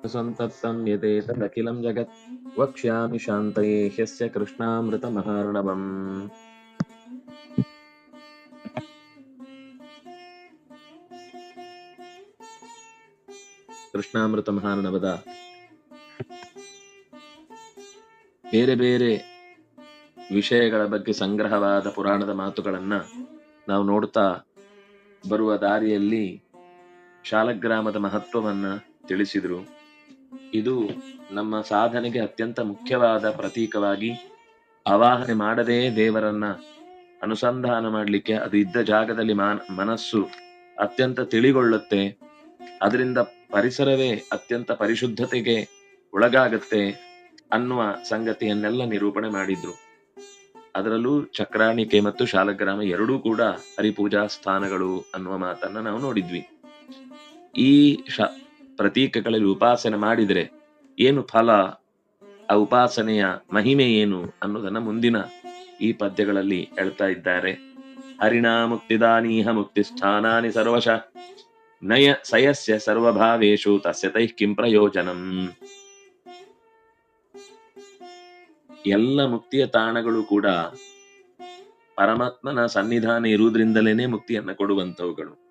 सन्तप्तं यदेतदखिलं जगत् वक्ष्यामि शान्तये ह्यस्य कृष्णामृतमहार्णवम् ಕೃಷ್ಣಾಮೃತ ಮಹಾರ್ಣವದ ಬೇರೆ ಬೇರೆ ವಿಷಯಗಳ ಬಗ್ಗೆ ಸಂಗ್ರಹವಾದ ಪುರಾಣದ ಮಾತುಗಳನ್ನ ನಾವು ನೋಡ್ತಾ ಬರುವ ದಾರಿಯಲ್ಲಿ ಶಾಲಗ್ರಾಮದ ಮಹತ್ವವನ್ನ ತಿಳಿಸಿದ್ರು ಇದು ನಮ್ಮ ಸಾಧನೆಗೆ ಅತ್ಯಂತ ಮುಖ್ಯವಾದ ಪ್ರತೀಕವಾಗಿ ಅವಾಹನೆ ಮಾಡದೇ ದೇವರನ್ನ ಅನುಸಂಧಾನ ಮಾಡಲಿಕ್ಕೆ ಅದು ಇದ್ದ ಜಾಗದಲ್ಲಿ ಮಾನ ಮನಸ್ಸು ಅತ್ಯಂತ ತಿಳಿಗೊಳ್ಳುತ್ತೆ. ಅದರಿಂದ ಪರಿಸರವೇ ಅತ್ಯಂತ ಪರಿಶುದ್ಧತೆಗೆ ಒಳಗಾಗತ್ತೆ ಅನ್ನುವ ಸಂಗತಿಯನ್ನೆಲ್ಲ ನಿರೂಪಣೆ ಮಾಡಿದ್ರು. ಅದರಲ್ಲೂ ಚಕ್ರಾಣಿಕೆ ಮತ್ತು ಶಾಲಗ್ರಾಮ ಎರಡೂ ಕೂಡ ಹರಿಪೂಜಾ ಸ್ಥಾನಗಳು ಅನ್ನುವ ಮಾತನ್ನ ನಾವು ನೋಡಿದ್ವಿ. ಈ ಶ ಪ್ರತೀಕಗಳಲ್ಲಿ ಉಪಾಸನೆ ಮಾಡಿದರೆ ಏನು ಫಲ? ಆ ಉಪಾಸನೆಯ ಮಹಿಮೆ ಏನು ಅನ್ನೋದನ್ನ ಮುಂದಿನ ಈ ಪದ್ಯಗಳಲ್ಲಿ ಹೇಳ್ತಾ ಇದ್ದಾರೆ. ಹರಿಣಾ ಮುಕ್ತಿದಾನೀಹ ಮುಕ್ತಿ ಸ್ಥಾನಾನಿ ಸರ್ವಶ ನಯ ಸಯಸ್ಯ ಸರ್ವಭಾವೇಶು ತಸ್ಯ ತೈ ಕಿಂ ಪ್ರಯೋಜನಂ. ಎಲ್ಲ ಮುಕ್ತಿಯ ತಾಣಗಳು ಕೂಡ ಪರಮಾತ್ಮನ ಸನ್ನಿಧಾನ ಇರುವುದರಿಂದಲೇನೆ ಮುಕ್ತಿಯನ್ನ ಕೊಡುವಂತವುಗಳು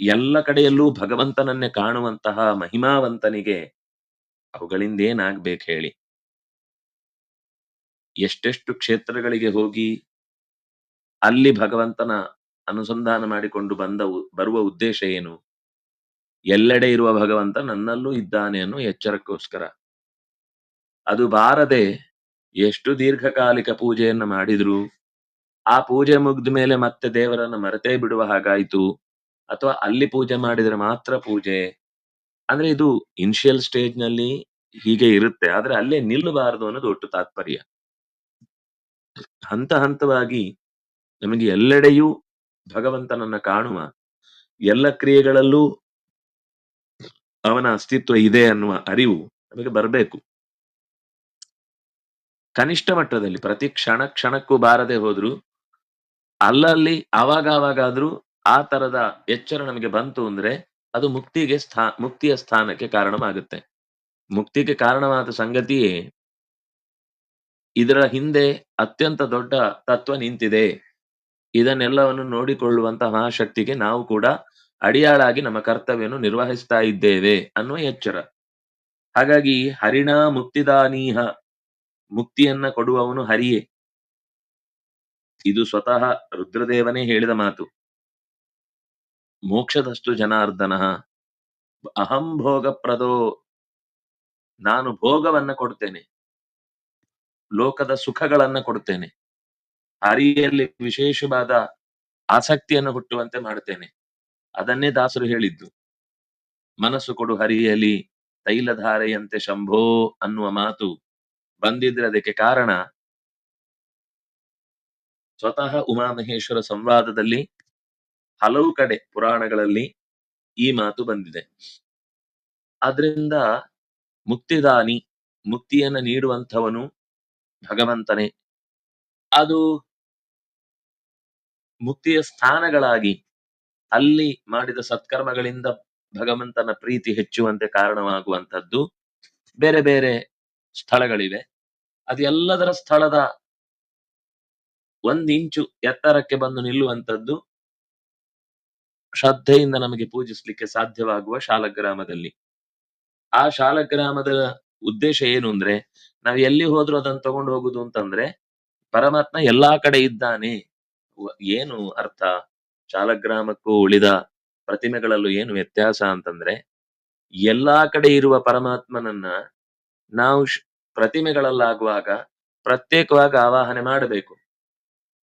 ಎಲ್ಲ ಕಡೆಯಲ್ಲೂ ಭಗವಂತನನ್ನೇ ಕಾಣುವಂತಹ ಮಹಿಮಾವಂತನಿಗೆ ಅವುಗಳಿಂದೇನಾಗ್ಬೇಕು ಹೇಳಿ? ಎಷ್ಟೆಷ್ಟು ಕ್ಷೇತ್ರಗಳಿಗೆ ಹೋಗಿ ಅಲ್ಲಿ ಭಗವಂತನ ಅನುಸಂಧಾನ ಮಾಡಿಕೊಂಡು ಬಂದ ಬರುವ ಉದ್ದೇಶ ಏನು? ಎಲ್ಲೆಡೆ ಇರುವ ಭಗವಂತ ನನ್ನಲ್ಲೂ ಇದ್ದಾನೆ ಅನ್ನೋ ಎಚ್ಚರಕ್ಕೋಸ್ಕರ. ಅದು ಬಾರದೆ ಎಷ್ಟು ದೀರ್ಘಕಾಲಿಕ ಪೂಜೆಯನ್ನ ಮಾಡಿದ್ರು, ಆ ಪೂಜೆ ಮುಗ್ದ ಮೇಲೆ ಮತ್ತೆ ದೇವರನ್ನ ಮರೆತೇ ಬಿಡುವ ಹಾಗಾಯ್ತು. ಅಥವಾ ಅಲ್ಲಿ ಪೂಜೆ ಮಾಡಿದ್ರೆ ಮಾತ್ರ ಪೂಜೆ? ಅಂದ್ರೆ ಇದು ಇನಿಷಿಯಲ್ ಸ್ಟೇಜ್ನಲ್ಲಿ ಹೀಗೆ ಇರುತ್ತೆ, ಆದ್ರೆ ಅಲ್ಲೇ ನಿಲ್ಲಬಾರದು ಅನ್ನೋದು ಒಟ್ಟು ತಾತ್ಪರ್ಯ. ಹಂತ ಹಂತವಾಗಿ ನಮಗೆ ಎಲ್ಲೆಡೆಯೂ ಭಗವಂತನನ್ನ ಕಾಣುವ, ಎಲ್ಲ ಕ್ರಿಯೆಗಳಲ್ಲೂ ಅವನ ಅಸ್ತಿತ್ವ ಇದೆ ಅನ್ನುವ ಅರಿವು ನಮಗೆ ಬರಬೇಕು. ಕನಿಷ್ಠ ಮಟ್ಟದಲ್ಲಿ ಪ್ರತಿ ಕ್ಷಣ ಕ್ಷಣಕ್ಕೂ ಬಾರದೆ ಹೋದ್ರು, ಅಲ್ಲಲ್ಲಿ ಆವಾಗ ಆವಾಗಾದ್ರೂ ಆ ತರದ ಎಚ್ಚರ ನಮಗೆ ಬಂತು ಅಂದ್ರೆ ಅದು ಮುಕ್ತಿಗೆ ಸ್ಥಾ, ಮುಕ್ತಿಯ ಸ್ಥಾನಕ್ಕೆ ಕಾರಣವಾಗುತ್ತೆ. ಮುಕ್ತಿಗೆ ಕಾರಣವಾದ ಸಂಗತಿಯೇ ಇದರ ಹಿಂದೆ ಅತ್ಯಂತ ದೊಡ್ಡ ತತ್ವ ನಿಂತಿದೆ. ಇದನ್ನೆಲ್ಲವನ್ನು ನೋಡಿಕೊಳ್ಳುವಂತಹ ಮಹಾಶಕ್ತಿಗೆ ನಾವು ಕೂಡ ಅಡಿಯಾಳಾಗಿ ನಮ್ಮ ಕರ್ತವ್ಯವನ್ನು ನಿರ್ವಹಿಸ್ತಾ ಇದ್ದೇವೆ ಅನ್ನುವ ಎಚ್ಚರ. ಹಾಗಾಗಿ ಹರಿಣ ಮುಕ್ತಿದಾನೀಹ, ಮುಕ್ತಿಯನ್ನ ಕೊಡುವವನು ಹರಿಯೇ. ಇದು ಸ್ವತಃ ರುದ್ರದೇವನೇ ಹೇಳಿದ ಮಾತು. ಮೋಕ್ಷದಷ್ಟು ಜನಾರ್ದನ ಅಹಂ ಭೋಗಪ್ರದೋ. ನಾನು ಭೋಗವನ್ನ ಕೊಡ್ತೇನೆ. ಲೋಕದ ಸುಖಗಳನ್ನ ಕೊಡ್ತೇನೆ. ಹರಿಯಲ್ಲಿ ವಿಶೇಷವಾದ ಆಸಕ್ತಿಯನ್ನು ಹುಟ್ಟುವಂತೆ ಮಾಡ್ತೇನೆ. ಅದನ್ನೇ ದಾಸರು ಹೇಳಿದ್ದು. ಮನಸ್ಸು ಕೊಡು ಹರಿಯಲಿ, ತೈಲಧಾರೆಯಂತೆ ಶಂಭೋ ಅನ್ನುವ ಮಾತು ಬಂದಿದ್ರೆ ಅದಕ್ಕೆ ಕಾರಣ. ಸ್ವತಃ ಉಮಾಮಹೇಶ್ವರ ಸಂವಾದದಲ್ಲಿ ಹಲವು ಕಡೆ ಪುರಾಣಗಳಲ್ಲಿ ಈ ಮಾತು ಬಂದಿದೆ. ಆದ್ರಿಂದ ಮುಕ್ತಿದಾನಿ, ಮುಕ್ತಿಯನ್ನ ನೀಡುವಂಥವನು ಭಗವಂತನೇ. ಅದು ಮುಕ್ತಿಯ ಸ್ಥಾನಗಳಾಗಿ ಅಲ್ಲಿ ಮಾಡಿದ ಸತ್ಕರ್ಮಗಳಿಂದ ಭಗವಂತನ ಪ್ರೀತಿ ಹೆಚ್ಚುವಂತೆ ಕಾರಣವಾಗುವಂತದ್ದು ಬೇರೆ ಬೇರೆ ಸ್ಥಳಗಳಿವೆ. ಅದೆಲ್ಲದರ ಸ್ಥಳದ ಒಂದಿಂಚು ಎತ್ತರಕ್ಕೆ ಬಂದು ನಿಲ್ಲುವಂತದ್ದು ಶ್ರದ್ಧೆಯಿಂದ ನಮಗೆ ಪೂಜಿಸ್ಲಿಕ್ಕೆ ಸಾಧ್ಯವಾಗುವ ಶಾಲಗ್ರಾಮದಲ್ಲಿ. ಆ ಶಾಲಗ್ರಾಮದ ಉದ್ದೇಶ ಏನು ಅಂದ್ರೆ, ನಾವು ಎಲ್ಲಿ ಹೋದ್ರೂ ಅದನ್ನ ತಗೊಂಡು ಹೋಗುದು ಅಂತಂದ್ರೆ, ಪರಮಾತ್ಮ ಎಲ್ಲಾ ಕಡೆ ಇದ್ದಾನೆ. ಏನು ಅರ್ಥ? ಶಾಲಗ್ರಾಮಕ್ಕೂ ಉಳಿದ ಪ್ರತಿಮೆಗಳಲ್ಲೂ ಏನು ವ್ಯತ್ಯಾಸ ಅಂತಂದ್ರೆ, ಎಲ್ಲಾ ಕಡೆ ಇರುವ ಪರಮಾತ್ಮನನ್ನ ನಾವು ಪ್ರತಿಮೆಗಳಲ್ಲಾಗುವಾಗ ಪ್ರತ್ಯೇಕವಾಗಿ ಆವಾಹನೆ ಮಾಡಬೇಕು.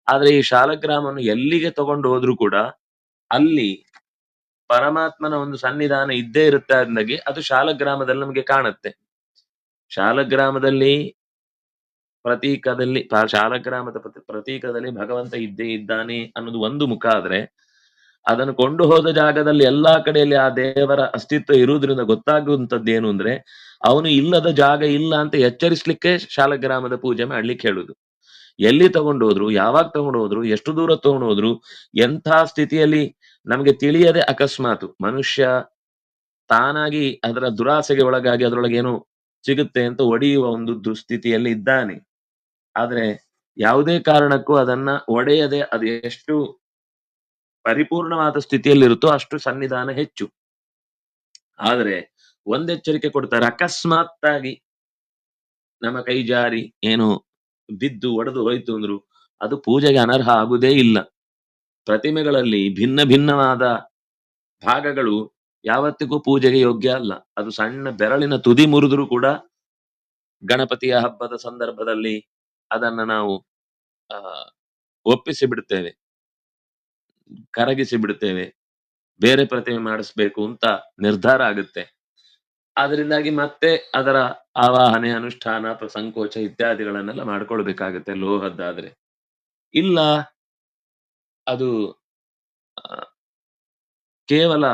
ಆದ್ರೆ ಈ ಶಾಲಗ್ರಾಮವನ್ನು ಎಲ್ಲಿಗೆ ತಗೊಂಡು ಹೋದ್ರೂ ಕೂಡ, ಅಲ್ಲಿ ಪರಮಾತ್ಮನ ಒಂದು ಸನ್ನಿಧಾನ ಇದ್ದೇ ಇರುತ್ತೆ ಅಂದಾಗೆ ಅದು ಶಾಲಗ್ರಾಮದಲ್ಲಿ ನಮಗೆ ಕಾಣುತ್ತೆ. ಶಾಲಗ್ರಾಮದಲ್ಲಿ ಪ್ರತೀಕದಲ್ಲಿ ಶಾಲಗ್ರಾಮದ ಪ್ರತಿ- ಪ್ರತೀಕದಲ್ಲಿ ಭಗವಂತ ಇದ್ದೇ ಇದ್ದಾನೆ ಅನ್ನೋದು ಒಂದು ಮುಖ ಆದ್ರೆ ಅದನ್ನು ಕೊಂಡು ಹೋದ ಜಾಗದಲ್ಲಿ ಎಲ್ಲಾ ಕಡೆಯಲ್ಲಿ ಆ ದೇವರ ಅಸ್ತಿತ್ವ ಇರುವುದರಿಂದ ಏನು ಅಂದ್ರೆ ಅವನು ಇಲ್ಲದ ಜಾಗ ಇಲ್ಲ ಅಂತ ಎಚ್ಚರಿಸ್ಲಿಕ್ಕೆ ಶಾಲಗ್ರಾಮದ ಪೂಜೆ ಮಾಡ್ಲಿಕ್ಕೆ ಹೇಳುದು. ಎಲ್ಲಿ ತಗೊಂಡು ಹೋದ್ರು, ಯಾವಾಗ ತಗೊಂಡು ಹೋದ್ರು, ಎಷ್ಟು ದೂರ ತಗೊಂಡು ಹೋದ್ರು, ಎಂಥ ಸ್ಥಿತಿಯಲ್ಲಿ ನಮಗೆ ತಿಳಿಯದೆ ಅಕಸ್ಮಾತ್ ಮನುಷ್ಯ ತಾನಾಗಿ ಅದರ ದುರಾಸೆಗೆ ಒಳಗಾಗಿ ಅದರೊಳಗೆ ಏನು ಸಿಗುತ್ತೆ ಅಂತ ಒಡೆಯುವ ಒಂದು ದುಸ್ಥಿತಿಯಲ್ಲಿ ಇದ್ದಾನೆ. ಆದ್ರೆ ಯಾವುದೇ ಕಾರಣಕ್ಕೂ ಅದನ್ನ ಒಡೆಯದೆ ಅದು ಎಷ್ಟು ಪರಿಪೂರ್ಣವಾದ ಸ್ಥಿತಿಯಲ್ಲಿರುತ್ತೋ ಅಷ್ಟು ಸನ್ನಿಧಾನ ಹೆಚ್ಚು. ಆದ್ರೆ ಒಂದೆಚ್ಚರಿಕೆ ಕೊಡ್ತಾರೆ, ಅಕಸ್ಮಾತ್ತಾಗಿ ನಮ್ಮ ಕೈ ಜಾರಿ ಏನು ಬಿದ್ದು ಒಡೆದು ಹೋಯ್ತು ಅಂದ್ರು ಅದು ಪೂಜೆಗೆ ಅನರ್ಹ ಆಗುವುದೇ ಇಲ್ಲ. ಪ್ರತಿಮೆಗಳಲ್ಲಿ ಭಿನ್ನ ಭಿನ್ನವಾದ ಭಾಗಗಳು ಯಾವತ್ತಿಗೂ ಪೂಜೆಗೆ ಯೋಗ್ಯ ಅಲ್ಲ. ಅದು ಸಣ್ಣ ಬೆರಳಿನ ತುದಿ ಮುರಿದ್ರು ಕೂಡ ಗಣಪತಿಯ ಹಬ್ಬದ ಸಂದರ್ಭದಲ್ಲಿ ಅದನ್ನ ನಾವು ಒಪ್ಪಿಸಿ ಬಿಡ್ತೇವೆ. ಕರಗಿಸಿ ಬಿಡ್ತೇವೆ. ಬೇರೆ ಪ್ರತಿಮೆ ಮಾಡಿಸ್ಬೇಕು ಅಂತ ನಿರ್ಧಾರ ಆಗುತ್ತೆ. ಅದರಿಂದಾಗಿ ಮತ್ತೆ ಅದರ ಆವಾಹನೆ, ಅನುಷ್ಠಾನ ಸಂಕೋಚ ಇತ್ಯಾದಿಗಳನ್ನೆಲ್ಲ ಮಾಡ್ಕೊಳ್ಬೇಕಾಗುತ್ತೆ ಲೋಹದ್ದಾದ್ರೆ. ಇಲ್ಲ ಅದು ಕೇವಲ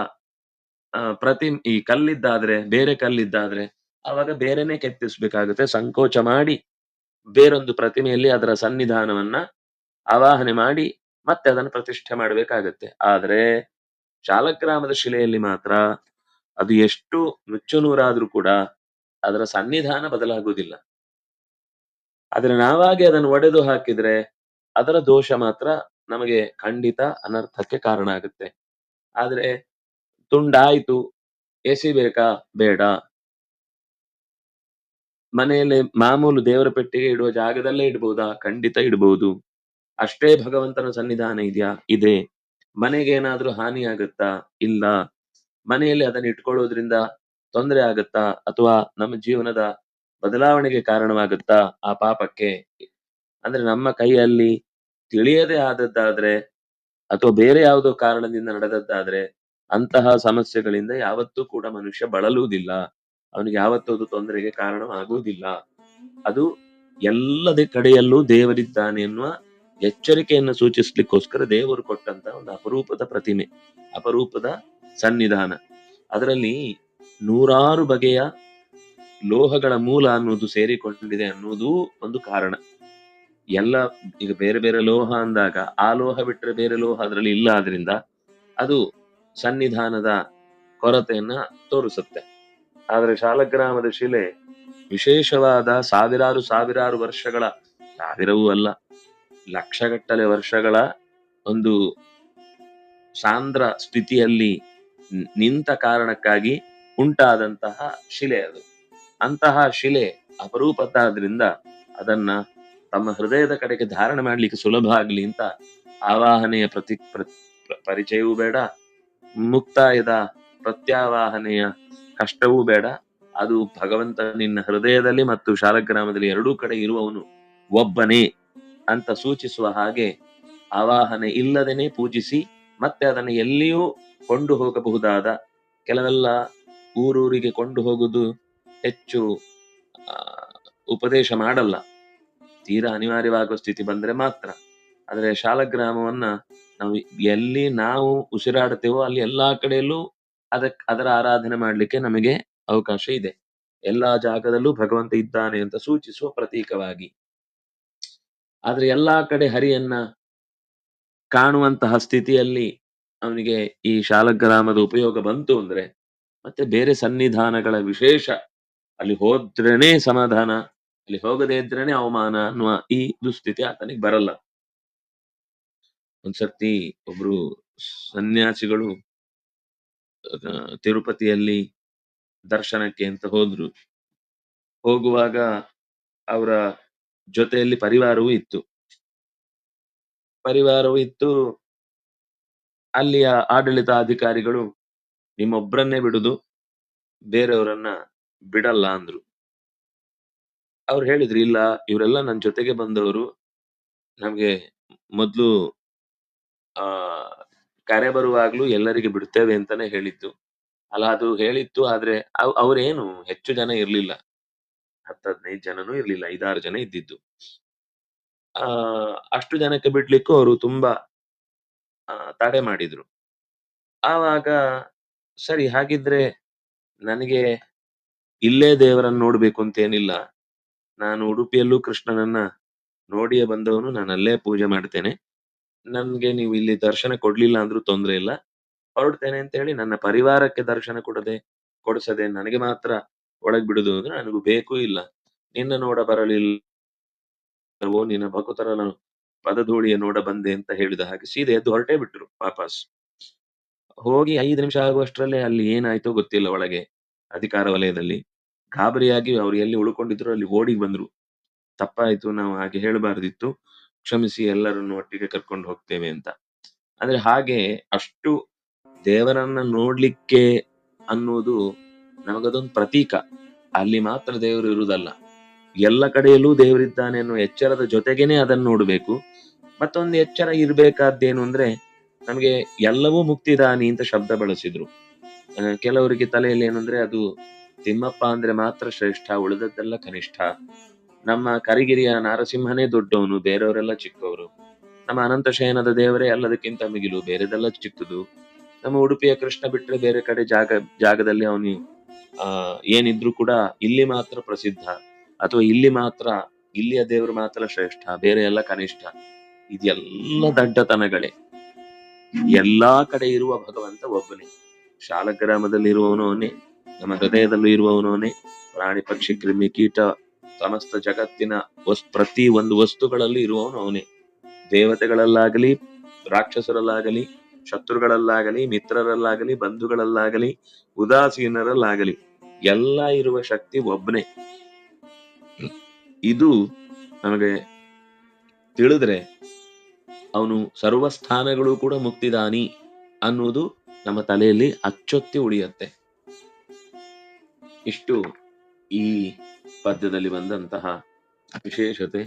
ಪ್ರತಿ, ಈ ಕಲ್ಲಿದ್ದಾದ್ರೆ, ಬೇರೆ ಕಲ್ಲಿದ್ದಾದ್ರೆ ಅವಾಗ ಬೇರೆನೆ ಕೆತ್ತಿಸ್ಬೇಕಾಗುತ್ತೆ. ಸಂಕೋಚ ಮಾಡಿ ಬೇರೊಂದು ಪ್ರತಿಮೆಯಲ್ಲಿ ಅದರ ಸನ್ನಿಧಾನವನ್ನ ಆವಾಹನೆ ಮಾಡಿ ಮತ್ತೆ ಅದನ್ನು ಪ್ರತಿಷ್ಠೆ ಮಾಡಬೇಕಾಗತ್ತೆ. ಆದ್ರೆ, ಶಾಲಗ್ರಾಮದ ಶಿಲೆಯಲ್ಲಿ ಮಾತ್ರ ಅದು ಎಷ್ಟು ನುಚ್ಚನೂರಾದ್ರೂ ಕೂಡ ಅದರ ಸನ್ನಿಧಾನ ಬದಲಾಗುವುದಿಲ್ಲ. ಆದ್ರೆ ನಾವಾಗಿ ಅದನ್ನು ಒಡೆದು ಹಾಕಿದ್ರೆ ಅದರ ದೋಷ ಮಾತ್ರ ನಮಗೆ ಖಂಡಿತ ಅನರ್ಥಕ್ಕೆ ಕಾರಣ ಆಗುತ್ತೆ. ಆದ್ರೆ ತುಂಡಾಯ್ತು ಎಸಿಬೇಕಾ ಬೇಡ. ಮನೆಯಲ್ಲಿ ಮಾಮೂಲು ದೇವರ ಪೆಟ್ಟಿಗೆ ಇಡುವ ಜಾಗದಲ್ಲೇ ಇಡ್ಬೋದಾ? ಖಂಡಿತ ಇಡಬಹುದು ಅಷ್ಟೇ ಭಗವಂತನ ಸನ್ನಿಧಾನ ಇದೆಯಾ? ಇದೆ. ಮನೆಗೆ ಏನಾದ್ರೂ ಹಾನಿ ಆಗುತ್ತಾ? ಇಲ್ಲ. ಮನೆಯಲ್ಲಿ ಅದನ್ನ ಇಟ್ಕೊಳ್ಳೋದ್ರಿಂದ ತೊಂದರೆ ಆಗುತ್ತಾ? ಅಥವಾ ನಮ್ಮ ಜೀವನದ ಬದಲಾವಣೆಗೆ ಕಾರಣವಾಗುತ್ತಾ ಆ ಪಾಪಕ್ಕೆ? ಅಂದ್ರೆ ನಮ್ಮ ಕೈಯಲ್ಲಿ ತಿಳಿಯದೆ ಆದದ್ದಾದ್ರೆ ಅಥವಾ ಬೇರೆ ಯಾವುದೋ ಕಾರಣದಿಂದ ನಡೆದದ್ದಾದ್ರೆ ಅಂತಹ ಸಮಸ್ಯೆಗಳಿಂದ ಯಾವತ್ತೂ ಕೂಡ ಮನುಷ್ಯ ಬಳಲುವುದಿಲ್ಲ. ಅವನಿಗೆ ಯಾವತ್ತೂ ಅದು ತೊಂದರೆಗೆ ಕಾರಣವಾಗುವುದಿಲ್ಲ. ಅದು ಎಲ್ಲದ ಕಡೆಯಲ್ಲೂ ದೇವರಿದ್ದಾನೆ ಎನ್ನುವ ಎಚ್ಚರಿಕೆಯನ್ನು ಸೂಚಿಸ್ಲಿಕ್ಕೋಸ್ಕರ ದೇವರು ಕೊಟ್ಟಂತ ಒಂದು ಅಪರೂಪದ ಪ್ರತಿಮೆ, ಅಪರೂಪದ ಸನ್ನಿಧಾನ. ಅದರಲ್ಲಿ ನೂರಾರು ಬಗೆಯ ಲೋಹಗಳ ಮೂಲ ಅನ್ನುವುದು ಸೇರಿಕೊಂಡಿದೆ ಅನ್ನುವುದು ಒಂದು ಕಾರಣ. ಎಲ್ಲ ಈಗ ಬೇರೆ ಬೇರೆ ಲೋಹ ಅಂದಾಗ ಆ ಲೋಹ ಬಿಟ್ಟರೆ ಬೇರೆ ಲೋಹ ಅದರಲ್ಲಿ ಇಲ್ಲ ಆದ್ರಿಂದ ಅದು ಸನ್ನಿಧಾನದ ಕೊರತೆಯನ್ನ ತೋರಿಸುತ್ತೆ. ಆದ್ರೆ ಶಾಲಗ್ರಾಮದ ಶಿಲೆ ವಿಶೇಷವಾದ ಸಾವಿರಾರು ಸಾವಿರಾರು ವರ್ಷಗಳ ಸಾವಿರವೂ ಅಲ್ಲ, ಲಕ್ಷಗಟ್ಟಲೆ ವರ್ಷಗಳ ಒಂದು ಸಾಂದ್ರ ಸ್ಥಿತಿಯಲ್ಲಿ ನಿಂತ ಕಾರಣಕ್ಕಾಗಿ ಉಂಟಾದಂತಹ ಶಿಲೆ ಅದು. ಅಂತಹ ಶಿಲೆ ಅಪರೂಪದ್ದಾದ್ರಿಂದ ಅದನ್ನ ತಮ್ಮ ಹೃದಯದ ಕಡೆಗೆ ಧಾರಣೆ ಮಾಡ್ಲಿಕ್ಕೆ ಸುಲಭ ಆಗ್ಲಿ ಅಂತ ಆವಾಹನೆಯ ಪ್ರತಿ ಪ್ರ- ಪ್ರ- ಪರಿಚಯವೂ ಬೇಡ, ಮುಕ್ತಾಯದ ಪ್ರತ್ಯಾವಾಹನೆಯ ಕಷ್ಟವೂ ಬೇಡ. ಅದು ಭಗವಂತ ನಿನ್ನ ಹೃದಯದಲ್ಲಿ ಮತ್ತು ಶಾಲಗ್ರಾಮದಲ್ಲಿ ಎರಡೂ ಕಡೆ ಇರುವವನು ಒಬ್ಬನೇ ಅಂತ ಸೂಚಿಸುವ ಹಾಗೆ ಆವಾಹನೆ ಇಲ್ಲದೇನೆ ಪೂಜಿಸಿ ಮತ್ತೆ ಅದನ್ನು ಎಲ್ಲಿಯೂ ಕೊಂಡು ಹೋಗಬಹುದಾದ ಕೆಲವೆಲ್ಲ ಊರೂರಿಗೆ ಕೊಂಡು ಹೋಗುವುದು ಹೆಚ್ಚು ಉಪದೇಶ ಮಾಡಲ್ಲ. ತೀರಾ ಅನಿವಾರ್ಯವಾಗುವ ಸ್ಥಿತಿ ಬಂದ್ರೆ ಮಾತ್ರ. ಆದ್ರೆ ಶಾಲಗ್ರಾಮವನ್ನ ನಾವು ಎಲ್ಲಿ ನಾವು ಉಸಿರಾಡ್ತೇವೋ ಅಲ್ಲಿ ಎಲ್ಲಾ ಕಡೆಯಲ್ಲೂ ಅದಕ್ ಅದರ ಆರಾಧನೆ ಮಾಡ್ಲಿಕ್ಕೆ ನಮಗೆ ಅವಕಾಶ ಇದೆ. ಎಲ್ಲಾ ಜಾಗದಲ್ಲೂ ಭಗವಂತ ಇದ್ದಾನೆ ಅಂತ ಸೂಚಿಸುವ ಪ್ರತೀಕವಾಗಿ. ಆದ್ರೆ ಎಲ್ಲಾ ಕಡೆ ಹರಿಯನ್ನ ಕಾಣುವಂತಹ ಸ್ಥಿತಿಯಲ್ಲಿ ಅವನಿಗೆ ಈ ಶಾಲಗ್ರಾಮದ ಉಪಯೋಗ ಬಂತು ಅಂದ್ರೆ ಮತ್ತೆ ಬೇರೆ ಸನ್ನಿಧಾನಗಳ ವಿಶೇಷ ಅಲ್ಲಿ ಹೋದ್ರೇನೆ ಸಮಾಧಾನ. ಅಲ್ಲಿ ಹೋಗದೇ ಇದ್ರೇನೆ ಅವಮಾನ ಅನ್ನುವ ಈ ದುಸ್ಥಿತಿ ಆತನಿಗೆ ಬರಲ್ಲ. ಒಂದ್ಸರ್ತಿ ಒಬ್ರು ಸನ್ಯಾಸಿಗಳು ತಿರುಪತಿಯಲ್ಲಿ ದರ್ಶನಕ್ಕೆ ಅಂತ ಹೋದ್ರು. ಹೋಗುವಾಗ ಅವರ ಜೊತೆಯಲ್ಲಿ ಪರಿವಾರವೂ ಇತ್ತು. ಪರಿವಾರವೂ ಇತ್ತು. ಅಲ್ಲಿಯ ಆಡಳಿತ ಅಧಿಕಾರಿಗಳು ನಿಮ್ಮೊಬ್ಬರನ್ನೇ ಬಿಡುದು, ಬೇರೆಯವರನ್ನ ಬಿಡಲ್ಲ ಅಂದ್ರು. ಅವ್ರು ಹೇಳಿದ್ರು, ಇಲ್ಲ, ಇವರೆಲ್ಲ ನನ್ನ ಜೊತೆಗೆ ಬಂದವರು, ನಮಗೆ ಮೊದಲು, ಆ ಕರೆ ಬರುವಾಗ್ಲೂ ಎಲ್ಲರಿಗೆ ಬಿಡ್ತೇವೆ ಅಂತಾನೆ ಹೇಳಿತ್ತು ಅಲ್ಲ, ಅದು ಹೇಳಿತ್ತು, ಆದ್ರೆ ಅವ್- ಅವ್ರೇನು ಹೆಚ್ಚು ಜನ ಇರ್ಲಿಲ್ಲ. ಹತ್ತು ಹದಿನೈದು ಜನನೂ ಇರ್ಲಿಲ್ಲ, ಐದಾರು ಜನ ಇದ್ದಿದ್ದು. ಆ, ಅಷ್ಟು ಜನಕ್ಕೆ ಬಿಡ್ಲಿಕ್ಕೂ ಅವರು ತುಂಬಾ ತಡೆ ಮಾಡಿದ್ರು. ಆವಾಗ, ಸರಿ, ಹಾಗಿದ್ರೆ ನನಗೆ ಇಲ್ಲೇ ದೇವರನ್ನ ನೋಡ್ಬೇಕು ಅಂತ ಏನಿಲ್ಲ ನಾನು ಉಡುಪಿಯಲ್ಲೂ ಕೃಷ್ಣನನ್ನ ನೋಡಿಯೇ ಬಂದವನು, ನಾನು ಅಲ್ಲೇ ಪೂಜೆ ಮಾಡ್ತೇನೆ. ನನ್ಗೆ ನೀವು ಇಲ್ಲಿ ದರ್ಶನ ಕೊಡ್ಲಿಲ್ಲ ಅಂದ್ರೂ ತೊಂದ್ರೆ ಇಲ್ಲ. ಹೊರಡ್ತೇನೆ ಅಂತ ಹೇಳಿ ನನ್ನ ಪರಿವಾರಕ್ಕೆ ದರ್ಶನ ಕೊಡದೆ, ಕೊಡಿಸದೆ ನನಗೆ ಮಾತ್ರ ಒಳಗ್ ಬಿಡುದು ಅಂದ್ರೆ ನನಗೂ ಬೇಕು ಇಲ್ಲ. ನಿನ್ನ ನೋಡ ಬರಲಿಲ್ಲವೋ, ನಿನ್ನ ಭಕುತರ ಪದಧೂಳಿಯ ನೋಡ ಬಂದೆ ಅಂತ ಹೇಳಿದ ಹಾಗೆ ಸೀದೆ ಎದ್ದು ಹೊರಟೇ ಬಿಟ್ರು ವಾಪಸ್. ಹೋಗಿ ಐದು ನಿಮಿಷ ಆಗುವಷ್ಟರಲ್ಲೇ ಅಲ್ಲಿ ಏನಾಯ್ತೋ ಗೊತ್ತಿಲ್ಲ ಒಳಗೆ ಅಧಿಕಾರ ವಲಯದಲ್ಲಿ. ಗಾಬರಿಯಾಗಿ ಅವ್ರು ಎಲ್ಲಿ ಉಳ್ಕೊಂಡಿದ್ರು ಅಲ್ಲಿ ಓಡಿ ಬಂದ್ರು. ತಪ್ಪಾಯ್ತು ನಾವು ಹಾಗೆ ಹೇಳಬಾರ್ದಿತ್ತು. ಕ್ಷಮಿಸಿ ಎಲ್ಲರನ್ನು ಒಟ್ಟಿಗೆ ಕರ್ಕೊಂಡು ಹೋಗ್ತೇವೆ ಅಂತ. ಅಂದ್ರೆ ಹಾಗೆ ಅಷ್ಟು ದೇವರನ್ನ ನೋಡ್ಲಿಕ್ಕೆ ಅನ್ನೋದು ನಮಗದೊಂದು ಪ್ರತೀಕ. ಅಲ್ಲಿ ಮಾತ್ರ ದೇವರು ಇರುವುದಲ್ಲ. ಎಲ್ಲ ಕಡೆಯಲ್ಲೂ ದೇವರಿದ್ದಾನೆ ಅನ್ನೋ ಎಚ್ಚರದ ಜೊತೆಗೇನೆ ಅದನ್ನು ನೋಡಬೇಕು. ಮತ್ತೊಂದು ಎಚ್ಚರ ಇರಬೇಕಾದ್ದೇನು ಅಂದ್ರೆ ನಮಗೆ ಎಲ್ಲವೂ ಮುಕ್ತಿದಾನಿ ಅಂತ ಶಬ್ದ ಬಳಸಿದ್ರು. ಕೆಲವರಿಗೆ ತಲೆಯಲ್ಲಿ ಏನಂದ್ರೆ ಅದು ತಿಮ್ಮಪ್ಪ ಅಂದ್ರೆ ಮಾತ್ರ ಶ್ರೇಷ್ಠ, ಉಳಿದದ್ದೆಲ್ಲ ಕನಿಷ್ಠ. ನಮ್ಮ ಕರಿಗಿರಿಯ ನಾರಸಿಂಹನೇ ದೊಡ್ಡವನು, ಬೇರೆಯವರೆಲ್ಲ ಚಿಕ್ಕವರು. ನಮ್ಮ ಅನಂತ ಶಯನದ ದೇವರೇ ಎಲ್ಲದಕ್ಕಿಂತ ಮಿಗಿಲು, ಬೇರೆದೆಲ್ಲ ಚಿಕ್ಕದು. ನಮ್ಮ ಉಡುಪಿಯ ಕೃಷ್ಣ ಬಿಟ್ರೆ ಬೇರೆ ಕಡೆ ಜಾಗ, ಜಾಗದಲ್ಲಿ ಅವನು, ಆ, ಏನಿದ್ರು ಕೂಡ ಇಲ್ಲಿ ಮಾತ್ರ ಪ್ರಸಿದ್ಧ. ಅಥವಾ ಇಲ್ಲಿ ಮಾತ್ರ, ಇಲ್ಲಿಯ ದೇವರು ಮಾತ್ರ ಶ್ರೇಷ್ಠ, ಬೇರೆ ಎಲ್ಲ ಕನಿಷ್ಠ. ಇದೆಲ್ಲ ದಡ್ಡತನಗಳೇ. ಎಲ್ಲಾ ಕಡೆ ಇರುವ ಭಗವಂತ ಒಬ್ಬನೇ. ಶಾಲಗ್ರಾಮದಲ್ಲಿ ಇರುವವನು ಅವನೇ. ನಮ್ಮ ಹೃದಯದಲ್ಲೂ ಇರುವವನು ಅವನೇ. ಪ್ರಾಣಿ, ಪಕ್ಷಿ, ಕ್ರಿಮಿ, ಕೀಟ, ಸಮಸ್ತ ಜಗತ್ತಿನ ವಸ್, ಪ್ರತಿ ಒಂದು ವಸ್ತುಗಳಲ್ಲಿ ಇರುವವನು ಅವನೇ. ದೇವತೆಗಳಲ್ಲಾಗಲಿ, ರಾಕ್ಷಸರಲ್ಲಾಗಲಿ, ಶತ್ರುಗಳಲ್ಲಾಗಲಿ, ಮಿತ್ರರಲ್ಲಾಗಲಿ, ಬಂಧುಗಳಲ್ಲಾಗಲಿ, ಉದಾಸೀನರಲ್ಲಾಗಲಿ, ಎಲ್ಲ ಇರುವ ಶಕ್ತಿ ಒಬ್ಬನೇ. ಇದು ನಮಗೆ ತಿಳಿದ್ರೆ ಅವನು ಸರ್ವಸ್ಥಾನಗಳು ಕೂಡ ಮುಕ್ತಿದಾನಿ ಅನ್ನುವುದು ನಮ್ಮ ತಲೆಯಲ್ಲಿ ಅಚ್ಚೊತ್ತಿ ಉಳಿಯತ್ತೆ. ಇಷ್ಟು ಈ ಪದ್ಯದಲ್ಲಿ ಬಂದಂತಹ ವಿಶೇಷತೆ